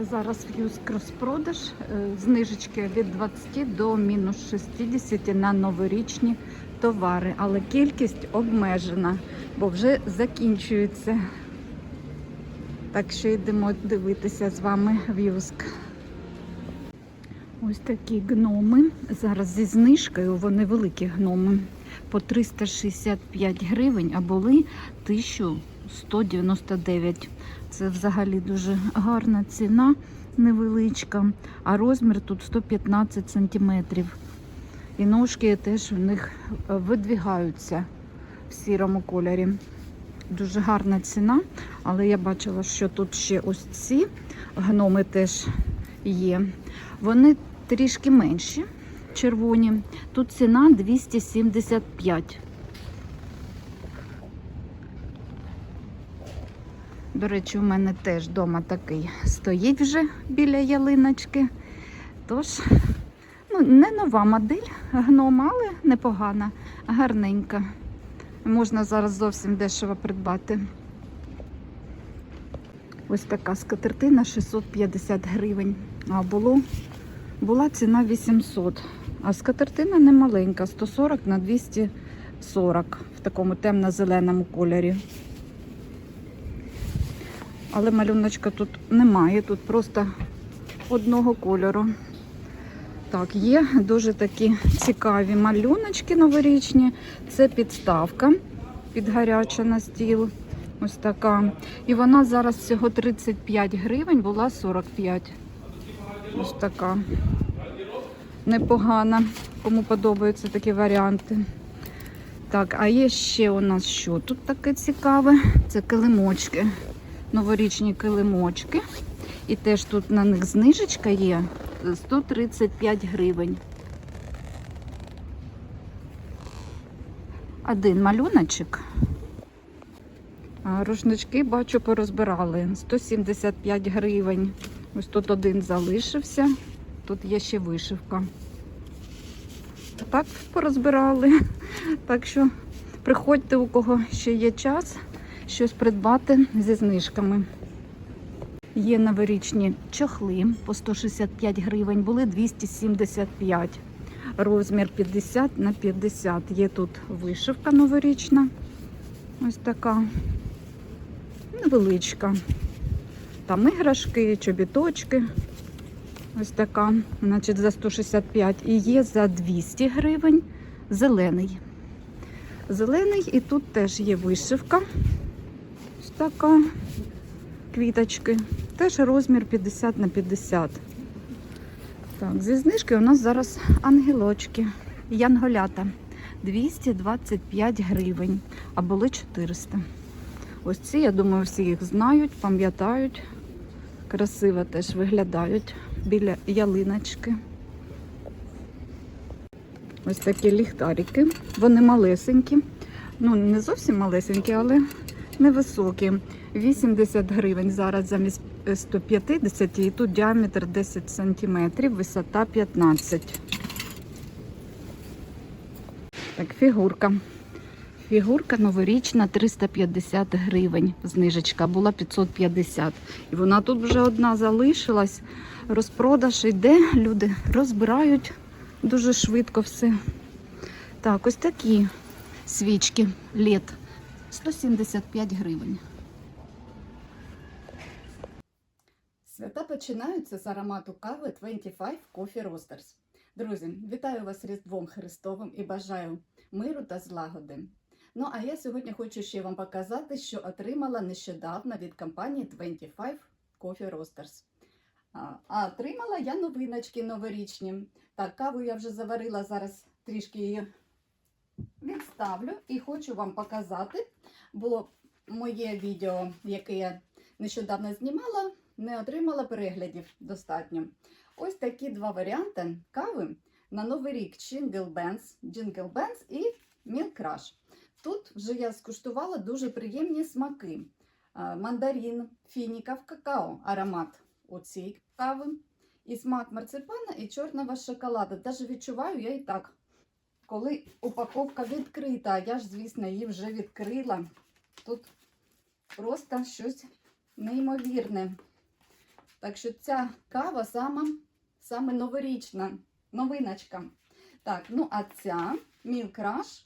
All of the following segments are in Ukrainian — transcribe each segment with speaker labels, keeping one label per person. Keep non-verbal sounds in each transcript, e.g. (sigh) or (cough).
Speaker 1: Зараз в Юск розпродаж е, знижечки від 20 до мінус 60 на новорічні товари, але кількість обмежена, бо вже закінчується. Так що йдемо дивитися з вами в Юск. Ось такі гноми. Зараз зі знижкою вони великі гноми по 365 гривень, а були 1199. Це взагалі дуже гарна ціна, невеличка, а розмір тут 115 сантиметрів. І ножки теж в них е, видвігаються в сірому кольорі. Дуже гарна ціна, але я бачила, що тут ще ось ці гноми теж є. Вони трішки менші, червоні. Тут ціна 275. До речі, у мене теж вдома такий стоїть вже біля ялиночки. Тож, ну, не нова модель гнома, але непогана, гарненька. Можна зараз зовсім дешево придбати. Ось така скатертина 650 гривень. А було, була ціна 800. А скатертина не маленька, 140 на 240 в такому темно-зеленому кольорі. Але малюночка тут немає, тут просто одного кольору. Так, є дуже такі цікаві малюночки новорічні. Це підставка під гаряча на стіл. Ось така. І вона зараз всього 35 гривень, була 45. Ось така. Непогана. Кому подобаються такі варіанти. Так, а є ще у нас що? Тут таке цікаве. Це килимочки. Новорічні килимочки. І теж тут на них знижечка є 135 гривень. Один малюночок. Рушнички, бачу, порозбирали. 175 гривень. Ось тут один залишився. Тут є ще вишивка. Так порозбирали. (laughs) Так що приходьте, у кого ще є час, щось придбати зі знижками. Є новорічні чохли по 165 гривень, були 275. Розмір 50 на 50. Є тут вишивка новорічна. Ось така невеличка. Там іграшки, чобіточки. Ось така, значить, за 165. І є за 200 гривень зелений. Зелений і тут теж є вишивка. Така квіточки. Теж розмір 50 на 50. Так, зі знижки у нас зараз ангелочки. Янголята 225 гривень, а були 400. Ось ці, я думаю, всі їх знають, пам'ятають. Красиво теж виглядають біля ялиночки. Ось такі ліхтарики. Вони малесенькі. Ну, не зовсім малесенькі, але невисокі. 80 гривень зараз замість 150 і тут діаметр 10 сантиметрів, висота 15. Так, фігурка. Фігурка новорічна 350 гривень. Знижечка була 550. І вона тут вже одна залишилась. Розпродаж йде, люди розбирають дуже швидко все. Так, ось такі свічки лід 175 гривень. Свята починаються з аромату кави 25 Coffee Roasters. Друзі, вітаю вас Різдвом Христовим і бажаю миру та злагоди. Ну, а я сьогодні хочу ще вам показати, що отримала нещодавно від компанії 25 Coffee Roasters. А, отримала я новиночки новорічні. Так, каву я вже заварила, зараз трішки її відставлю і хочу вам показати, бо моє відео, яке я нещодавно знімала, не отримала переглядів достатньо. Ось такі два варіанти кави на Новий рік Jingle Benz, Jingle Benz і Milk Crush. Тут вже я скуштувала дуже приємні смаки. Е, Мандарин, фініка в какао, аромат у цій кави. І смак марципана і чорного шоколада. Даже відчуваю я і так. Коли упаковка відкрита, я ж, звісно, її вже відкрила. Тут просто щось неймовірне. Так що ця кава сама, саме новорічна, новиночка. Так, ну а ця Rush,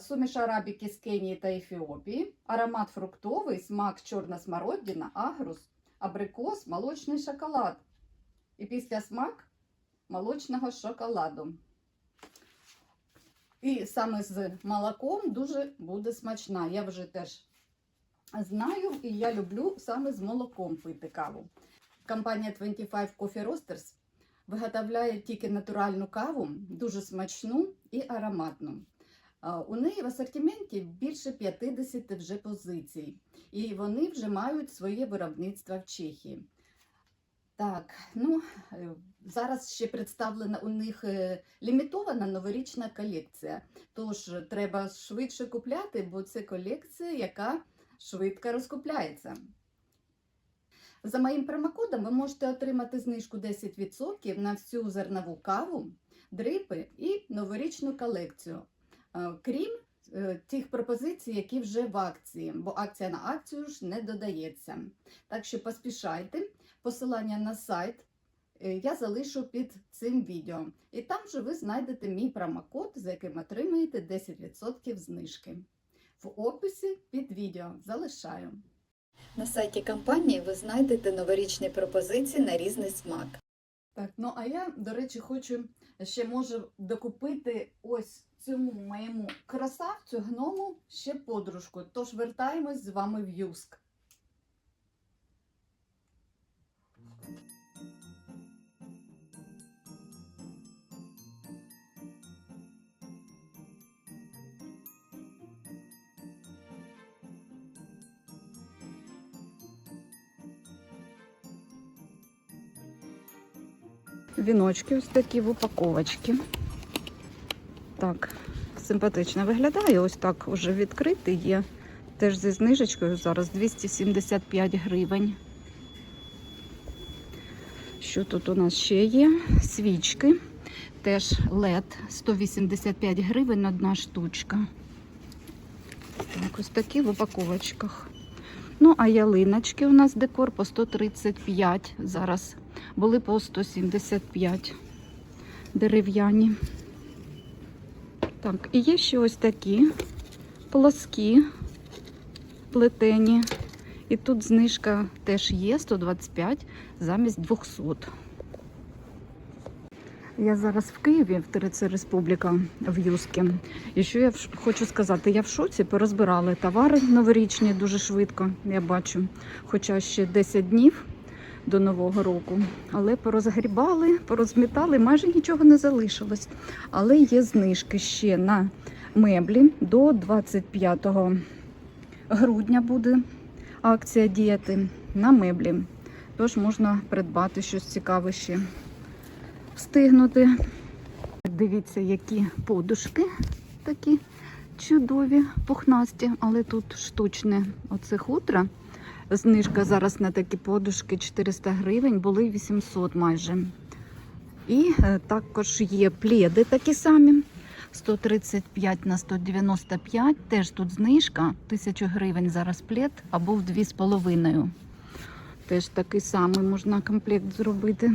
Speaker 1: суміш арабіки з Кенії та Ефіопії, аромат фруктовий, смак чорна смородина, агрус, абрикос, молочний шоколад. І після смак молочного шоколаду. І саме з молоком дуже буде смачна. Я вже теж знаю, і я люблю саме з молоком пити каву. Компанія 25 Coffee Roasters виготовляє тільки натуральну каву, дуже смачну і ароматну. У неї в асортименті більше 50 вже позицій, і вони вже мають своє виробництво в Чехії. Так, ну е, зараз ще представлена у них е, лімітована новорічна колекція. Тож треба швидше купляти, бо це колекція, яка швидко розкупляється. За моїм промокодом ви можете отримати знижку 10% на всю зернову каву, дрипи і новорічну колекцію. Е, Крім е, тих пропозицій, які вже в акції, бо акція на акцію ж не додається. Так що поспішайте. Посилання на сайт е, я залишу під цим відео. І там же ви знайдете мій промокод, за яким отримаєте 10% знижки. В описі під відео залишаю. На сайті компанії ви знайдете новорічні пропозиції на різний смак. Так, ну а я, до речі, хочу ще може докупити ось цьому моєму красавцю гному ще подружку. Тож вертаємось з вами в Юск. Віночки ось такі в упаковочці. Так, симпатично виглядає. Ось так уже відкритий є. Теж зі знижечкою зараз 275 гривень. Що тут у нас ще є? Свічки. Теж LED 185 гривень одна штучка. Так, ось такі в упаковочках. Ну, а ялиночки у нас декор по 135 зараз. Були по 175 дерев'яні. Так, і є ще ось такі плоскі плетені. І тут знижка теж є 125 замість 200. Я зараз в Києві, в ТРЦ Республіка в Юскі. І що я хочу сказати, я в шоці порозбирали товари новорічні дуже швидко, я бачу. Хоча ще 10 днів до Нового року. Але порозгрібали, порозмітали, майже нічого не залишилось. Але є знижки ще на меблі до 25 грудня буде акція діяти на меблі. Тож можна придбати щось цікаве ще встигнути. Дивіться, які подушки такі чудові, пухнасті, але тут штучне оце хутро. Знижка зараз на такі подушки 400 гривень, були 800 майже. І е, також є пледи такі самі. 135 на 195. Теж тут знижка. 1000 гривень зараз плед або в 2,5. Теж такий самий можна комплект зробити.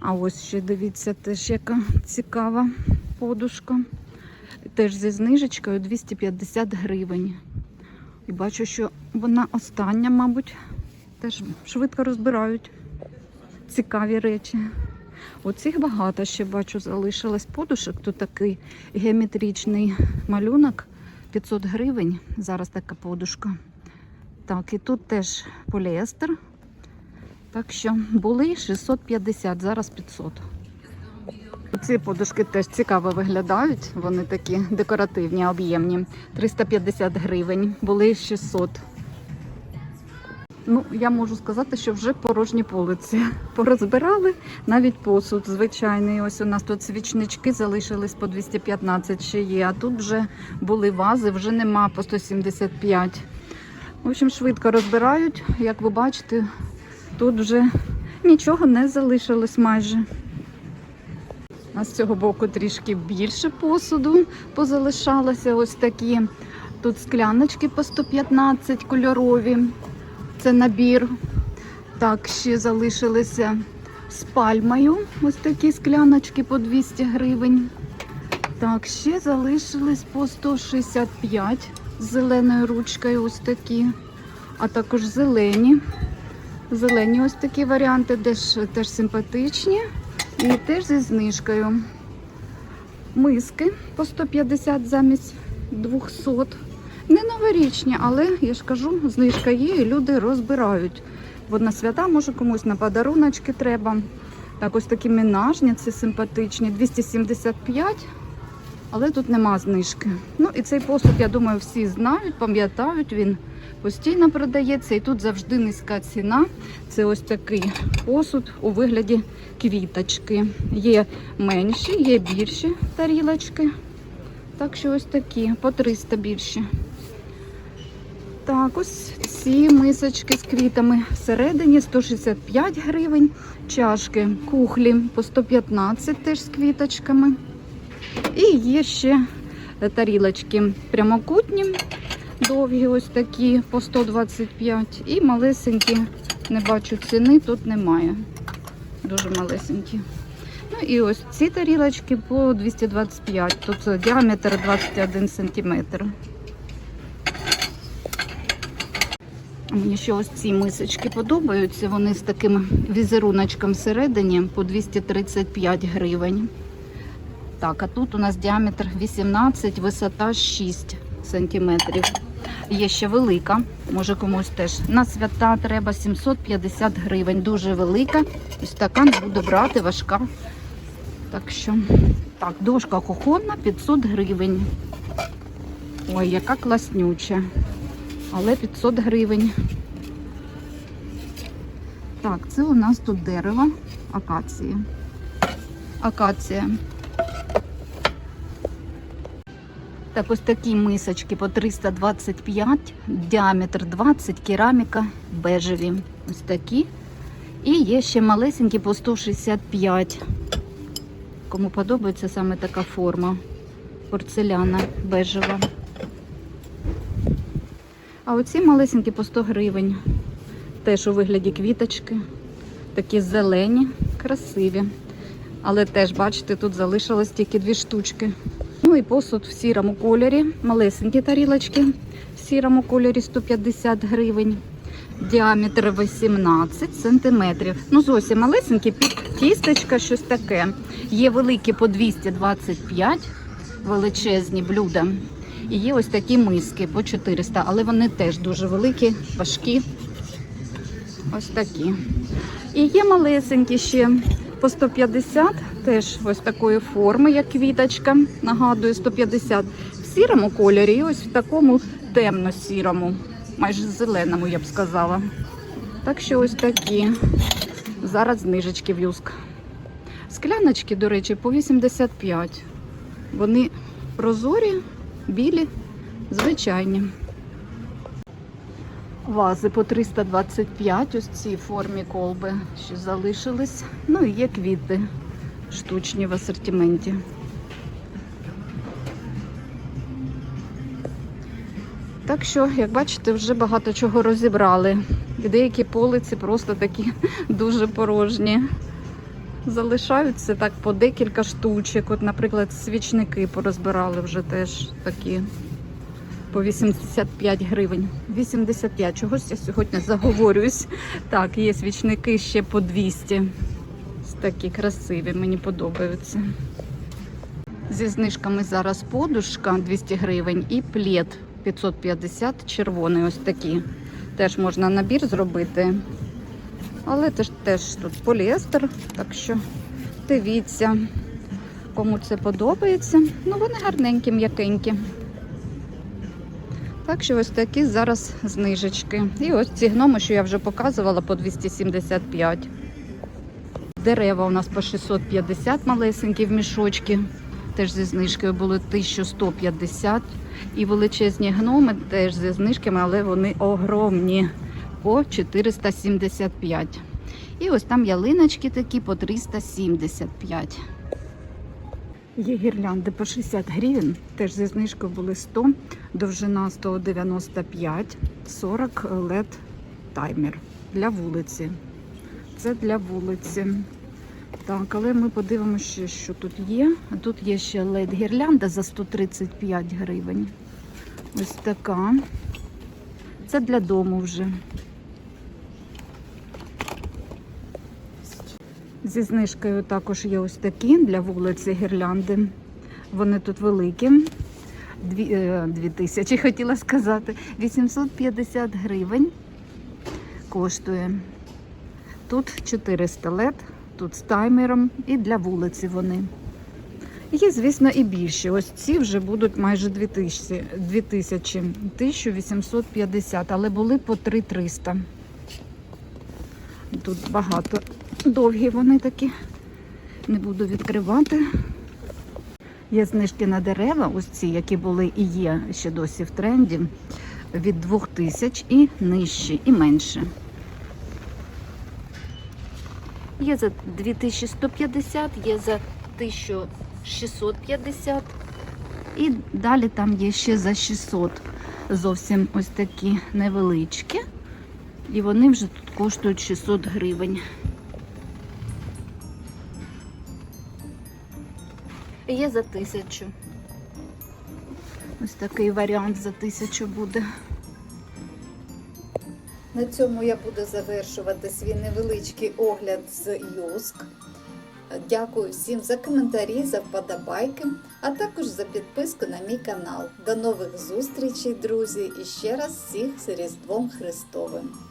Speaker 1: А ось ще дивіться, теж яка цікава подушка. Теж зі знижечкою 250 гривень. І бачу, що вона остання, мабуть, теж швидко розбирають цікаві речі. Оцих багато ще бачу, залишилось подушок. Тут такий геометричний малюнок 500 гривень. Зараз така подушка. Так, і тут теж поліестер. Так що були 650, зараз 500. Ці подушки теж цікаво виглядають. Вони такі декоративні, об'ємні. 350 гривень, були 600. Ну, я можу сказати, що вже порожні полиці (laughs) порозбирали. Навіть посуд звичайний. Ось у нас тут свічнички залишились по 215 ще є. А тут вже були вази, вже нема по 175. В общем, швидко розбирають. Як ви бачите, тут вже нічого не залишилось майже. А з цього боку трішки більше посуду позалишалося. Ось такі. Тут скляночки по 115 кольорові. Це набір. Так, ще залишилися з пальмою. Ось такі скляночки по 200 гривень. Так, ще залишились по 165 з зеленою ручкою ось такі. А також зелені. Зелені ось такі варіанти, теж, теж симпатичні і теж зі знижкою. Миски по 150 замість 200. Не новорічні, але я ж кажу, знижка є і люди розбирають. Бо на свята може комусь на подаруночки треба. Так, ось такі мінажні, це симпатичні, 275, але тут нема знижки. Ну і цей посуд, я думаю, всі знають, пам'ятають, він постійно продається і тут завжди низька ціна. Це ось такий посуд у вигляді квіточки. Є менші, є більші тарілочки. Так що ось такі, по 300 більші. Так, ось ці мисочки з квітами всередині 165 гривень. Чашки кухлі по 115 теж з квіточками. І є ще тарілочки прямокутні, довгі, ось такі по 125. І малесенькі, не бачу ціни, тут немає. Дуже малесенькі. Ну і ось ці тарілочки по 225. Тут діаметр 21 сантиметр. Мені ще ось ці мисочки подобаються. Вони з таким візеруночком всередині по 235 гривень. Так, а тут у нас діаметр 18, висота 6 сантиметрів. Є ще велика, може комусь теж. На свята треба 750 гривень. Дуже велика. І стакан буду брати, важка. Так що, так, дошка кухонна 500 гривень. Ой, яка класнюча. Але 500 гривень. Так, це у нас тут дерево акації. Акація. Так, ось такі мисочки по 325, діаметр 20, кераміка, бежеві. Ось такі. І є ще малесенькі по 165. Кому подобається саме така форма. Порцеляна бежева. А оці малесенькі по 100 гривень. Теж у вигляді квіточки. Такі зелені, красиві. Але теж, бачите, тут залишилось тільки дві штучки. Ну і посуд в сірому кольорі. Малесенькі тарілочки в сірому кольорі 150 гривень. Діаметр 18 сантиметрів. Ну, зовсім малесенькі, під тістечка, щось таке. Є великі по 225, величезні блюда. І є ось такі миски по 400, але вони теж дуже великі, важкі. Ось такі. І є малесенькі ще по 150, теж ось такої форми, як квіточка. Нагадую, 150 в сірому кольорі і ось в такому темно-сірому, майже зеленому, я б сказала. Так що ось такі. Зараз знижечки в юск. Скляночки, до речі, по 85. Вони прозорі, білі, звичайні. Вази по 325, ось ці формі колби ще залишились. Ну і є квіти штучні в асортименті. Так що, як бачите, вже багато чого розібрали. Деякі полиці просто такі (laughs) дуже порожні. Залишаються так по декілька штучок. От, наприклад, свічники порозбирали вже теж такі по 85 гривень. 85. Чогось я сьогодні заговорююсь. Так, є свічники ще по 200. Ось Такі красиві, мені подобаються. Зі знижками зараз подушка 200 гривень і плед 550 червоний. Ось такі. Теж можна набір зробити. Але теж, теж тут поліестер, так що дивіться, кому це подобається. Ну, вони гарненькі, м'якенькі. Так що ось такі зараз знижечки. І ось ці гноми, що я вже показувала, по 275. Дерева у нас по 650 малесенькі в мішочки. Теж зі знижкою були 1150. І величезні гноми теж зі знижками, але вони огромні по 475. І ось там ялиночки такі по 375. Є гірлянди по 60 гривень, теж зі знижкою були 100, довжина 195, 40 LED таймер для вулиці. це для вулиці. Так, але ми подивимося, що тут є. Тут є ще лед гірлянда за 135 гривень. Ось така. Це для дому вже. Зі знижкою також є ось такі для вулиці гірлянди. Вони тут великі. Дві, е, дві тисячі, хотіла сказати. 850 гривень коштує. Тут 400 лет, тут з таймером і для вулиці вони. Є, звісно, і більші. Ось ці вже будуть майже 2000, 2000 1850, але були по 3300. Тут багато довгі вони такі. Не буду відкривати. Є знижки на дерева, ось ці, які були і є ще досі в тренді, від 2000 і нижче, і менше. Є за 2150, є за 1650 і далі там є ще за 600. Зовсім ось такі невеличкі. І вони вже тут коштують 600 гривень. Є за тисячу. Ось такий варіант за тисячу буде. На цьому я буду завершувати свій невеличкий огляд з Юск. Дякую всім за коментарі, за вподобайки, а також за підписку на мій канал. До нових зустрічей, друзі! І ще раз всіх з Різдвом Христовим!